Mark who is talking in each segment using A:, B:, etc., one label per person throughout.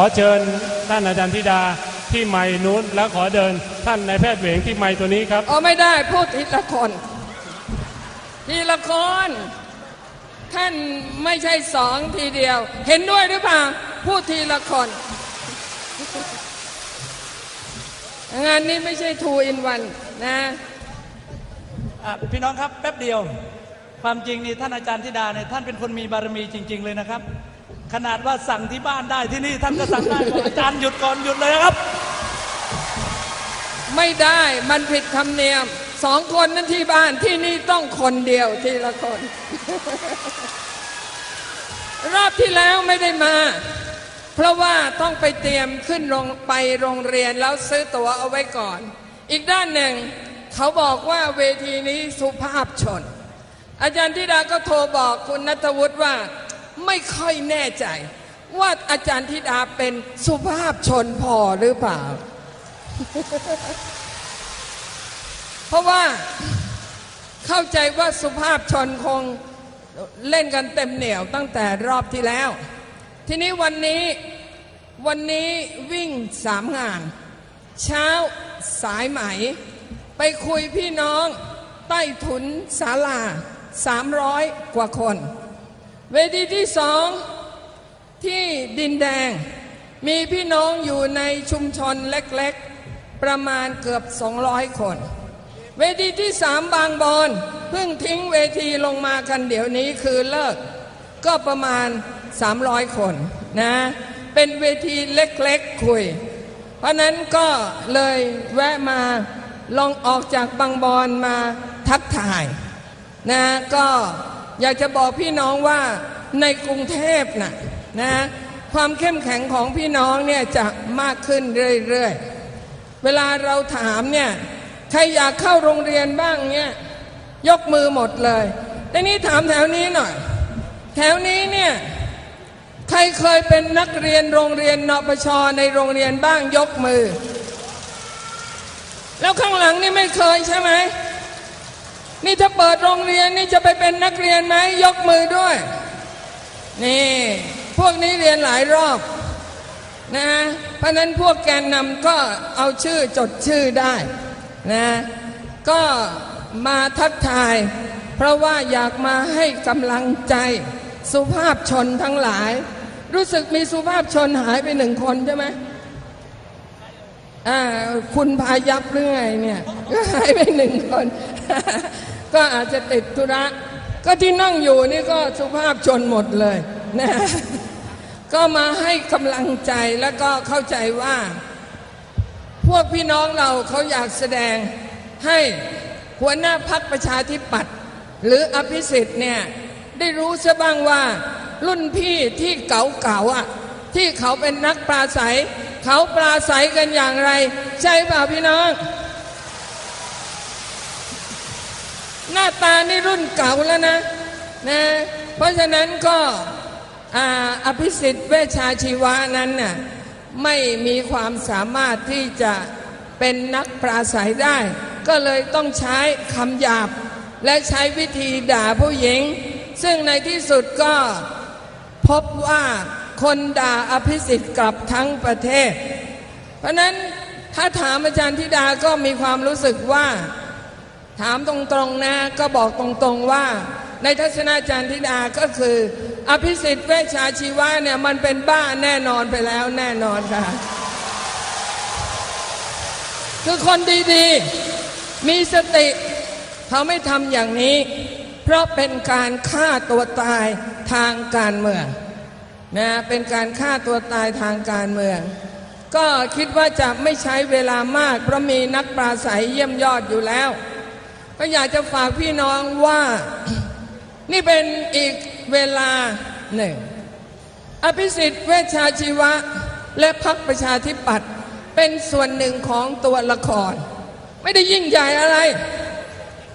A: ขอเชิญท่านอาจารย์ธิดาที่ไม้นู้นแล้วขอเดินท่านนายแพทย์เหวงที่ไม้ตัวนี้ครับ
B: อ๋อไม่ได้พูดทีละคนทีละคนท่านไม่ใช่สองทีเดียว เห็นด้วยหรือเปล่าพูดทีละคนงานนี้ไม่ใช่ two in one นะ
C: อะพี่น้องครับแป๊บเดียว ความจริงนี่ท่านอาจารย์ธิดาเนี่ยท่านเป็นคนมีบารมีจริง ๆ เลยนะครับ ขนาดว่าสั่งที่บ้านได้ที่นี่ท่านก็สั่งได้บอกอาจารย์หยุดก่อนหยุดเลยนะครับ
B: ไม่ได้มันผิดธรรมเนียมสองคนนั้นที่บ้านที่นี่ต้องคนเดียวทีละคน รอบที่แล้วไม่ได้มา เพราะว่าต้องไปเตรียมขึ้นโรงไปโรงเรียนแล้วซื้อตั๋วเอาไว้ก่อน อีกด้านหนึ่ง เขาบอกว่าเวทีนี้สุภาพชน อาจารย์ธิดาก็โทรบอกคุณนัทวุฒิว่า ไม่ค่อยแน่ใจ ว่าอาจารย์ธิดาเป็นสุภาพชนพอหรือเปล่า เพราะว่าเข้าใจว่าสุภาพชนคงเล่นกันเต็มเหนียวตั้งแต่รอบที่แล้ว ทีนี้วันนี้วันนี้วิ่งสามงาน เช้าสายไหม ไปคุยพี่น้องใต้ถุนศาลาสามร้อยกว่าคน เวทีที่สองที่ดินแดงมีพี่น้องอยู่ในชุมชนเล็กๆ ประมาณเกือบ 200 คน เวทีที่สามบางบอนเพิ่งทิ้งเวทีลงมากันเดี๋ยวนี้คือเลิก ก็ประมาณ 300 คนนะ เป็นเวทีเล็กๆคุย เพราะนั้นก็เลยแวะมาลองออกจากบางบอนมาทักทายนะก็ อยากจะบอกพี่น้องว่าในกรุงเทพนะนะความเข้มแข็งของพี่น้องเนี่ยจะมากขึ้นเรื่อยๆ เวลาเราถามเนี่ยใครอยากเข้าโรงเรียนบ้างเนี่ยยกมือหมดเลยแต่นี้ถามแถวนี้หน่อย แถวนี้เนี่ยใครเคยเป็นนักเรียนโรงเรียนนปชในโรงเรียนบ้างยกมือ แล้วข้างหลังนี่ไม่เคยใช่ไหม นี่ถ้าเปิดโรงเรียนนี่จะไปเป็นนักเรียนไหมยกมือด้วย นี่ พวกนี้เรียนหลายรอบนะเพราะนั้นพวกแกนนำก็เอาชื่อจดชื่อได้นะก็มาทักทาย เพราะว่าอยากมาให้กำลังใจสุภาพชนทั้งหลาย รู้สึกมีสุภาพชนหายไปหนึ่งคนใช่ไหม คุณพายับหรือไงเนี่ยก็หายไปหนึ่งคน ก็อาจจะติดธุระ ก็ที่นั่งอยู่นี่ก็สุภาพชนหมดเลยนะก็มาให้กำลังใจแล้วก็เข้าใจว่า พวกพี่น้องเราเขาอยากแสดงให้หัวหน้าพักประชาธิปัตย์หรืออภิสิทธิ์เนี่ยได้รู้ซะบ้างว่ารุ่นพี่ที่เก่าๆอะที่เขาเป็นนักปราศัย เขาปราศัยกันอย่างไร ใช่เปล่าพี่น้อง หน้าตานี่รุ่นเก่าแล้วนะนะเพราะฉะนั้นก็ออภิสิทธิ์เวชชาชีวะนั้นน่ะไม่มีความสามารถที่จะเป็นนักปราศัยได้ ก็เลยต้องใช้คำหยาบ และใช้วิธีด่าผู้หญิง ซึ่งในที่สุดก็พบว่า คนด่าอภิสิทธิ์กลับทั้งประเทศ เพราะนั้นถ้าถามอาจารย์ธิดาก็มีความรู้สึกว่า ถามตรงๆนะก็บอกตรงๆว่า ในทัศนาจารย์ธิดาก็คือ อภิสิทธิ์เวชาชีวะเนี่ยมันเป็นบ้าแน่นอนไปแล้วแน่นอนค่ะ คือคนดีๆ มีสติ เขาไม่ทำอย่างนี้ เพราะเป็นการฆ่าตัวตายทางการเมือง นะเป็นการฆ่าตัวตายทางการเมือง ก็คิดว่าจะไม่ใช้เวลามาก เพราะมีนักปราศัยเยี่ยมยอดอยู่แล้ว ก็อยากจะฝากพี่น้องว่า นี่เป็นอีกเวลาหนึ่ง อภิสิทธิ์เวชชาชีวะ และพักประชาธิปัตย์เป็นส่วนหนึ่งของตัวละคร ไม่ได้ยิ่งใหญ่อะไร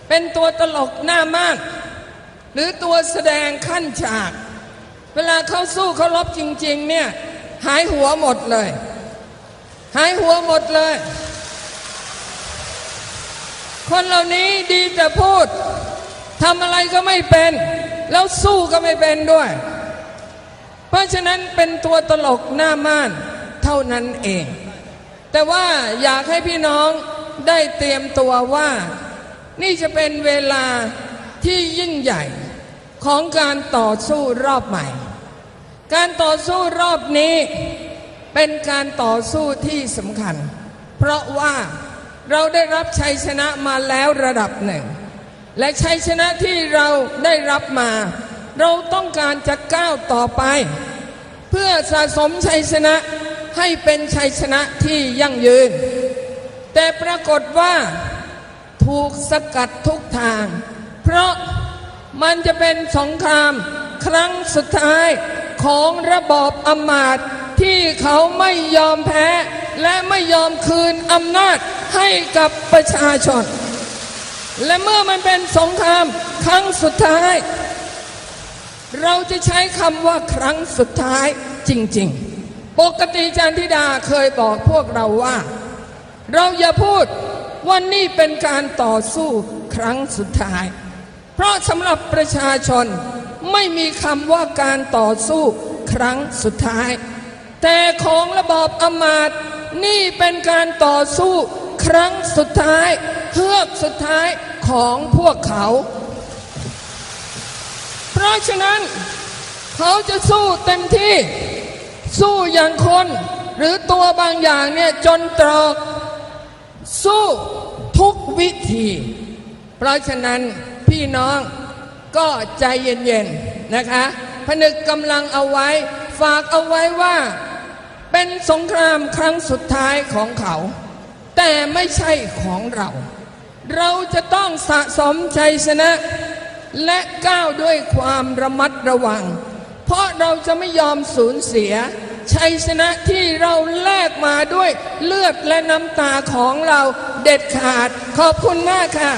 B: เป็นตัวตลกหน้ามาก หรือตัวแสดงขั้นฉาก เวลาเขาสู้เขารบจริง ๆ เนี่ยหายหัวหมดเลย หายหัวหมดเลย คนเหล่านี้ดีแต่พูดทำอะไรก็ไม่เป็น แล้วสู้ก็ไม่เป็นด้วย เพราะฉะนั้นเป็นตัวตลกหน้าม่านเท่านั้นเอง แต่ว่าอยากให้พี่น้องได้เตรียมตัวว่า นี่จะเป็นเวลาที่ยิ่งใหญ่ ของการต่อสู้รอบใหม่ การต่อสู้รอบนี้เป็นการต่อสู้ที่สำคัญ เพราะว่าเราได้รับชัยชนะมาแล้วระดับหนึ่ง และชัยชนะที่เราได้รับมา เราต้องการจะก้าวต่อไป เพื่อสะสมชัยชนะให้เป็นชัยชนะที่ยั่งยืน แต่ปรากฏว่าถูกสกัดทุกทาง เพราะ มันจะเป็นสงครามครั้งสุดท้ายของระบอบอำมาตย์ที่เขาไม่ยอมแพ้ และไม่ยอมคืนอำนาจให้กับประชาชน และเมื่อมันเป็นสงครามครั้งสุดท้าย เราจะใช้คำว่าครั้งสุดท้ายจริง ๆ ปกติจันทิดาเคยบอกพวกเราว่า เราอย่าพูดว่านี่เป็นการต่อสู้ครั้งสุดท้าย เพราะสำหรับประชาชนไม่มีคำว่าการต่อสู้ครั้งสุดท้าย แต่ของระบอบอมาตย์นี่เป็นการต่อสู้ครั้งสุดท้ายเฮือกสุดท้ายของพวกเขา เพราะฉะนั้นเขาจะสู้เต็มที่สู้อย่างคน หรือตัวบางอย่างเนี่ยจนตรอกสู้ทุกวิธี เพราะฉะนั้น พี่น้องก็ใจเย็นๆนะคะผนึกกำลังเอาไว้ ฝากเอาไว้ว่า เป็นสงครามครั้งสุดท้ายของเขา แต่ไม่ใช่ของเรา เราจะต้องสะสมชัยชนะ และก้าวด้วยความระมัดระวัง เพราะเราจะไม่ยอมสูญเสียชัยชนะที่เราแลกมาด้วยเลือดและน้ำตาของเราเด็ดขาด ขอบคุณมากค่ะ